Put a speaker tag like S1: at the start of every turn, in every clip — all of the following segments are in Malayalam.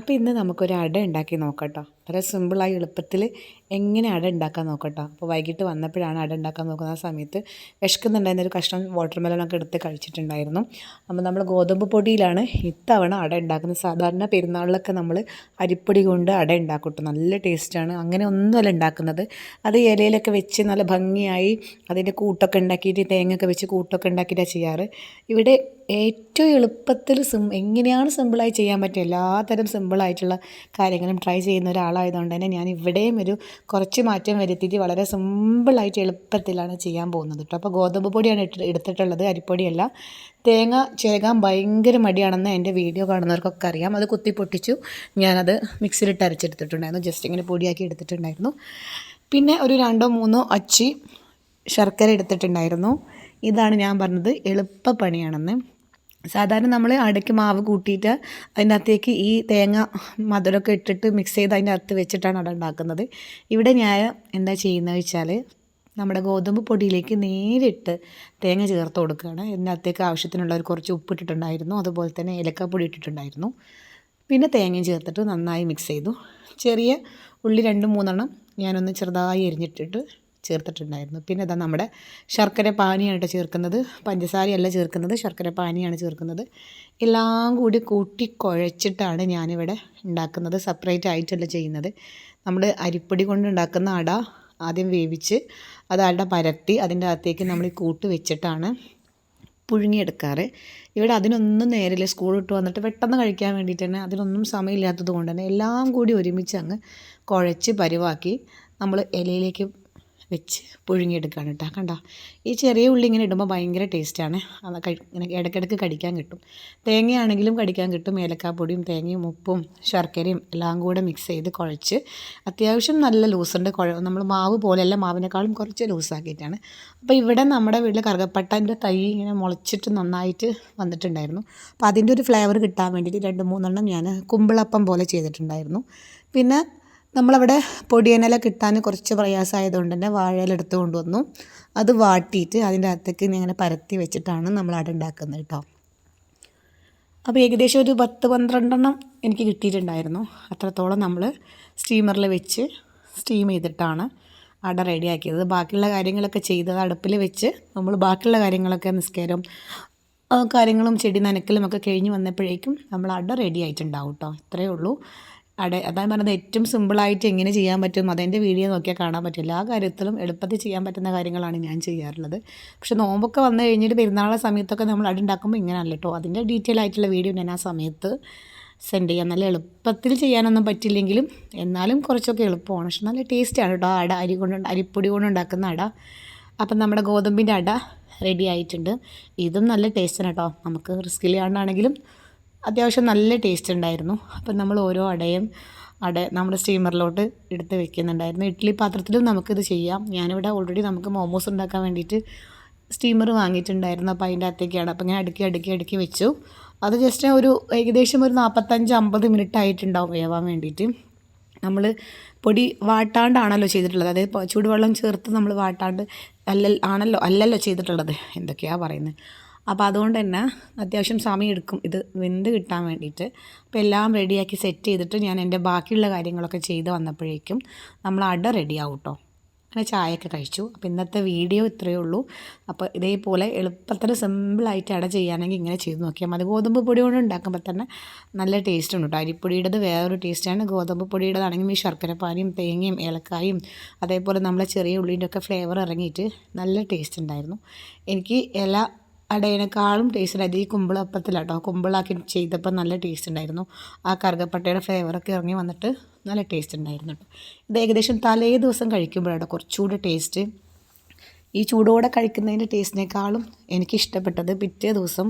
S1: അപ്പോൾ ഇന്ന് നമുക്കൊരു അട ഉണ്ടാക്കി നോക്കട്ടോ വളരെ സിമ്പിളായി എളുപ്പത്തിൽ എങ്ങനെ അട ഉണ്ടാക്കാൻ നോക്കട്ടോ. അപ്പോൾ വൈകിട്ട് വന്നപ്പോഴാണ് അട ഉണ്ടാക്കാൻ നോക്കുന്ന സമയത്ത് വിശക്കുന്നുണ്ടായിരുന്ന ഒരു കഷ്ണം വാട്ടർ മെലനൊക്കെ എടുത്ത് കഴിച്ചിട്ടുണ്ടായിരുന്നു. അപ്പോൾ നമ്മൾ ഗോതമ്പ് പൊടിയിലാണ് ഇത്തവണ അട ഉണ്ടാക്കുന്നത് സാധാരണ പെരുന്നാളിലൊക്കെ നമ്മൾ അരിപ്പൊടി കൊണ്ട് അട ഉണ്ടാക്കട്ടോ നല്ല ടേസ്റ്റാണ് അങ്ങനെ ഒന്നുമല്ല ഉണ്ടാക്കുന്നത് അത് ഇലയിലൊക്കെ വെച്ച് നല്ല ഭംഗിയായി അതിന്റെ കൂട്ടൊക്കെ ഉണ്ടാക്കിയിട്ട് തേങ്ങയൊക്കെ വെച്ച് കൂട്ടൊക്കെ ഉണ്ടാക്കിയിട്ടാണ് ചെയ്യാറ്. ഇവിടെ ഏറ്റവും എളുപ്പത്തിൽ സിം എങ്ങനെയാണ് സിമ്പിളായി ചെയ്യാൻ പറ്റുക? എല്ലാത്തരം സിമ്പിളായിട്ടുള്ള കാര്യങ്ങളും ട്രൈ ചെയ്യുന്ന ഒരാളായതുകൊണ്ട് തന്നെ ഞാൻ ഇവിടെയും ഒരു കുറച്ച് മാറ്റം വരുത്തിയിട്ട് വളരെ സിമ്പിളായിട്ട് എളുപ്പത്തിലാണ് ചെയ്യാൻ പോകുന്നത് കേട്ടോ അപ്പോൾ ഗോതമ്പ് പൊടിയാണ് എടുത്തിട്ടുള്ളത് അരിപ്പൊടിയല്ല. തേങ്ങ ചേകാൻ ഭയങ്കര മടിയാണെന്ന് എന്റെ വീഡിയോ കാണുന്നവർക്കൊക്കെ അറിയാം. അത് കുത്തി പൊട്ടിച്ചു ഞാനത് മിക്സിയിലിട്ട് അരച്ചെടുത്തിട്ടുണ്ടായിരുന്നു. ജസ്റ്റ് ഇങ്ങനെ പൊടിയാക്കി എടുത്തിട്ടുണ്ടായിരുന്നു. പിന്നെ ഒരു രണ്ടോ മൂന്നോ അച്ചി ശർക്കര എടുത്തിട്ടുണ്ടായിരുന്നു. ഇതാണ് ഞാൻ പറഞ്ഞത് എളുപ്പപ്പണിയാണെന്ന് സാധാരണ നമ്മൾ അടയ്ക്ക് മാവ് കൂട്ടിയിട്ട് അതിന്റെ അകത്തേക്ക് ഈ തേങ്ങ മധുരമൊക്കെ ഇട്ടിട്ട് മിക്സ് ചെയ്ത് അതിന്റെ അകത്ത് വെച്ചിട്ടാണ് അട ഉണ്ടാക്കുന്നത്. ഇവിടെ ഞാൻ എന്താ ചെയ്യുന്നത് വെച്ചാൽ നമ്മുടെ ഗോതമ്പ് പൊടിയിലേക്ക് നേരിട്ട് തേങ്ങ ചേർത്ത് കൊടുക്കുകയാണ്. ഇതിനകത്തേക്ക് ആവശ്യത്തിനുള്ള ഒരു കുറച്ച് ഉപ്പിട്ടിട്ടുണ്ടായിരുന്നു അതുപോലെ തന്നെ ഏലക്കാപ്പൊടി ഇട്ടിട്ടുണ്ടായിരുന്നു. പിന്നെ തേങ്ങയും ചേർത്തിട്ട് നന്നായി മിക്സ് ചെയ്തു. ചെറിയ ഉള്ളി രണ്ട് മൂന്നെണ്ണം ഞാനൊന്ന് ചെറുതായി എരിഞ്ഞിട്ടിട്ട് ചേർത്തിട്ടുണ്ടായിരുന്നു. പിന്നെ ഇതാ നമ്മുടെ ശർക്കര പാനിയാണ് ചേർക്കുന്നത് പഞ്ചസാരയല്ല ചേർക്കുന്നത് ശർക്കര പാനിയാണ് ചേർക്കുന്നത്. എല്ലാം കൂടി കൂട്ടി കുഴച്ചിട്ടാണ് ഞാനിവിടെ ഉണ്ടാക്കുന്നത്. സെപ്പറേറ്റ് ആയിട്ടല്ല ചെയ്യുന്നത്. നമ്മൾ അരിപ്പൊടി കൊണ്ട് ഉണ്ടാക്കുന്ന അട ആദ്യം വേവിച്ച് അത് അട പരത്തി അതിന്റെ അകത്തേക്ക് നമ്മൾ ഈ കൂട്ട് വെച്ചിട്ടാണ് പുഴുങ്ങിയെടുക്കാറ്. ഇവിടെ അതിനൊന്നും നേരില്ല. സ്കൂൾ വിട്ട് വന്നിട്ട് പെട്ടെന്ന് കഴിക്കാൻ വേണ്ടിയിട്ട് തന്നെ അതിനൊന്നും സമയമില്ലാത്തത് കൊണ്ട് തന്നെ എല്ലാം കൂടി ഒരുമിച്ച് അങ്ങ് കുഴച്ച് പരിവാക്കി നമ്മൾ ഇലയിലേക്ക് വെച്ച് പുഴുങ്ങിയെടുക്കുകയാണ് കേട്ടോ. കണ്ട? ഈ ചെറിയ ഉള്ളി ഇങ്ങനെ ഇടുമ്പോൾ ഭയങ്കര ടേസ്റ്റാണ് അത് ഇങ്ങനെ ഇടയ്ക്കിടയ്ക്ക് കടിക്കാൻ കിട്ടും. തേങ്ങയാണെങ്കിലും കടിക്കാൻ കിട്ടും. ഏലക്കാപ്പൊടിയും തേങ്ങയും ഉപ്പും ശർക്കരയും എല്ലാം കൂടെ മിക്സ് ചെയ്ത് കുഴച്ച് അത്യാവശ്യം നല്ല ലൂസുണ്ട് കുഴ നമ്മൾ മാവ് പോലെയല്ല മാവിനേക്കാളും കുറച്ച് ലൂസാക്കിയിട്ടാണ് അപ്പോൾ ഇവിടെ നമ്മുടെ വീട്ടിൽ കറുകപ്പട്ടന്റെ തൈ ഇങ്ങനെ മുളച്ചിട്ട് നന്നായിട്ട് വന്നിട്ടുണ്ടായിരുന്നു. അപ്പോൾ അതിന്റെ ഒരു ഫ്ലേവർ കിട്ടാൻ വേണ്ടിയിട്ട് രണ്ട് മൂന്നെണ്ണം ഞാൻ കുമ്പിളപ്പം പോലെ ചെയ്തിട്ടുണ്ടായിരുന്നു. പിന്നെ നമ്മളവിടെ പൊടിയനില കിട്ടാൻ കുറച്ച് പ്രയാസമായതുകൊണ്ട് തന്നെ വാഴയില എടുത്ത് കൊണ്ടുവന്നു. അത് വാട്ടിയിട്ട് അതിന്റെ അകത്തേക്ക് ഇങ്ങനെ പരത്തി വെച്ചിട്ടാണ് നമ്മൾ അട ഉണ്ടാക്കുന്നത് കേട്ടോ. അപ്പോൾ ഏകദേശം ഒരു പത്ത് പന്ത്രണ്ടെണ്ണം എനിക്ക് കിട്ടിയിട്ടുണ്ടായിരുന്നു. അത്രത്തോളം നമ്മൾ സ്റ്റീമറിൽ വെച്ച് സ്റ്റീം ചെയ്തിട്ടാണ് അട റെഡിയാക്കിയത്. ബാക്കിയുള്ള കാര്യങ്ങളൊക്കെ ചെയ്തത് അടുപ്പിൽ വെച്ച് നമ്മൾ ബാക്കിയുള്ള കാര്യങ്ങളൊക്കെ നിസ്കാരം കാര്യങ്ങളും ചെടി നനക്കലും ഒക്കെ കഴിഞ്ഞ് വന്നപ്പോഴേക്കും നമ്മൾ അട റെഡി ആയിട്ടുണ്ടാവും കേട്ടോ. ഇത്രയേ ഉള്ളൂ. അട അതാണ് പറഞ്ഞത് ഏറ്റവും സിമ്പിളായിട്ട് എങ്ങനെ ചെയ്യാൻ പറ്റും അതെന്റെ വീഡിയോ നോക്കിയാൽ കാണാൻ പറ്റും. എല്ലാ കാര്യത്തിലും എളുപ്പത്തിൽ ചെയ്യാൻ പറ്റുന്ന കാര്യങ്ങളാണ് ഞാൻ ചെയ്യാറുള്ളത്. പക്ഷെ നോമ്പൊക്കെ വന്നു കഴിഞ്ഞിട്ട് പെരുന്നാളെ സമയത്തൊക്കെ നമ്മൾ അടുണ്ടാക്കുമ്പോൾ ഇങ്ങനെയല്ല കേട്ടോ. അതിന്റെ ഡീറ്റെയിൽ ആയിട്ടുള്ള വീഡിയോ ഞാൻ ആ സമയത്ത് സെൻഡ് ചെയ്യാം. നല്ല എളുപ്പത്തിൽ ചെയ്യാനൊന്നും പറ്റില്ലെങ്കിലും എന്നാലും കുറച്ചൊക്കെ എളുപ്പമാണ്. പക്ഷെ നല്ല ടേസ്റ്റാണ് കേട്ടോ അട. അരി കൊണ്ട് അരിപ്പൊടി കൊണ്ട് ഉണ്ടാക്കുന്ന അട. അപ്പം നമ്മുടെ ഗോതമ്പിന്റെ അട റെഡി ആയിട്ടുണ്ട്. ഇതും നല്ല ടേസ്റ്റാണ് കേട്ടോ. നമുക്ക് റിസ്കില്ലാണ്ടാണെങ്കിലും അത്യാവശ്യം നല്ല ടേസ്റ്റ് ഉണ്ടായിരുന്നു. അപ്പം നമ്മൾ ഓരോ അടയും അട നമ്മുടെ സ്റ്റീമറിലോട്ട് എടുത്ത് വെക്കുന്നുണ്ടായിരുന്നു. ഇഡ്ഡലി പാത്രത്തിലും നമുക്കിത് ചെയ്യാം. ഞാനിവിടെ ഓൾറെഡി നമുക്ക് മോമോസ് ഉണ്ടാക്കാൻ വേണ്ടിയിട്ട് സ്റ്റീമർ വാങ്ങിയിട്ടുണ്ടായിരുന്നു. അപ്പോൾ അതിന്റെ അകത്തേക്കാണ്. അപ്പോൾ ഞാൻ അടുക്കി അടുക്കി അടുക്കി വെച്ചു. അത് ജസ്റ്റ് ഒരു ഏകദേശം ഒരു നാൽപ്പത്തഞ്ച് അമ്പത് മിനിറ്റ് ആയിട്ടുണ്ടാവും വേവാൻ വേണ്ടിയിട്ട്. നമ്മൾ പൊടി വാട്ടാണ്ടാണല്ലോ ചെയ്തിട്ടുള്ളത്. അതായത് ചൂടുവെള്ളം ചേർത്ത് നമ്മൾ വാട്ടാണ്ട് അല്ല ആണല്ലോ അല്ലല്ലോ ചെയ്തിട്ടുള്ളത്. എന്തൊക്കെയാണ് പറയുന്നത്. അപ്പോൾ അതുകൊണ്ട് തന്നെ അത്യാവശ്യം സമയം എടുക്കും. ഇത് വെന്ത് കിട്ടാൻ വേണ്ടിയിട്ട്. അപ്പോൾ എല്ലാം റെഡിയാക്കി സെറ്റ് ചെയ്തിട്ട് ഞാൻ എന്റെ ബാക്കിയുള്ള കാര്യങ്ങളൊക്കെ ചെയ്ത് വന്നപ്പോഴേക്കും നമ്മൾ അട റെഡിയാവും കേട്ടോ അങ്ങനെ ചായയൊക്കെ കഴിച്ചു. അപ്പോൾ ഇന്നത്തെ വീഡിയോ ഇത്രയേ ഉള്ളൂ. അപ്പോൾ ഇതേപോലെ എളുപ്പത്തിൽ സിമ്പിളായിട്ട് അട ചെയ്യാനെങ്കിൽ ഇങ്ങനെ ചെയ്ത് നോക്കിയാൽ മതി. ഗോതമ്പ് പൊടി കൊണ്ട് ഉണ്ടാക്കുമ്പോൾ തന്നെ നല്ല ടേസ്റ്റ് ഉണ്ട് കേട്ടോ അരിപ്പൊടിയുടേത് വേറൊരു ടേസ്റ്റാണ് ഗോതമ്പ് പൊടിയുടേതാണെങ്കിൽ ഈ ശർക്കരപ്പാനിയും തേങ്ങയും ഏലക്കായും അതേപോലെ നമ്മളെ ചെറിയ ഉള്ളിന്റെ ഒക്കെ ഫ്ലേവർ ഇറങ്ങിയിട്ട് നല്ല ടേസ്റ്റ് ഉണ്ടായിരുന്നു. എനിക്ക് ഇല അടേനേക്കാളും ടേസ്റ്റ് ഉണ്ടായത് ഈ കുമ്പിളപ്പത്തിലാണ് കേട്ടോ കുമ്പിളാക്കി ചെയ്തപ്പോൾ നല്ല ടേസ്റ്റ് ഉണ്ടായിരുന്നു ആ കറുകപ്പട്ടയുടെ ഫ്ലേവറൊക്കെ ഇറങ്ങി വന്നിട്ട് നല്ല ടേസ്റ്റ് ഉണ്ടായിരുന്നു കേട്ടോ ഇത് ഏകദേശം തലേ ദിവസം കഴിക്കുമ്പോഴാണ് കുറച്ചുകൂടെ ടേസ്റ്റ് ഈ ചൂടോടെ കഴിക്കുന്നതിന്റെ ടേസ്റ്റിനേക്കാളും എനിക്ക് ഇഷ്ടപ്പെട്ടത് പിറ്റേ ദിവസം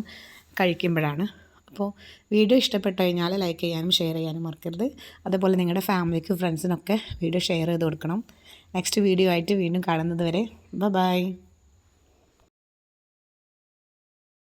S1: കഴിക്കുമ്പോഴാണ്. അപ്പോൾ വീഡിയോ ഇഷ്ടപ്പെട്ടു കഴിഞ്ഞാൽ ലൈക്ക് ചെയ്യാനും ഷെയർ ചെയ്യാനും മറക്കരുത്. അതുപോലെ നിങ്ങളുടെ ഫാമിലിക്കും ഫ്രണ്ട്സിനൊക്കെ വീഡിയോ ഷെയർ ചെയ്ത് കൊടുക്കണം. നെക്സ്റ്റ് വീഡിയോ ആയിട്ട് വീണ്ടും കാണുന്നത് വരെ. ബൈ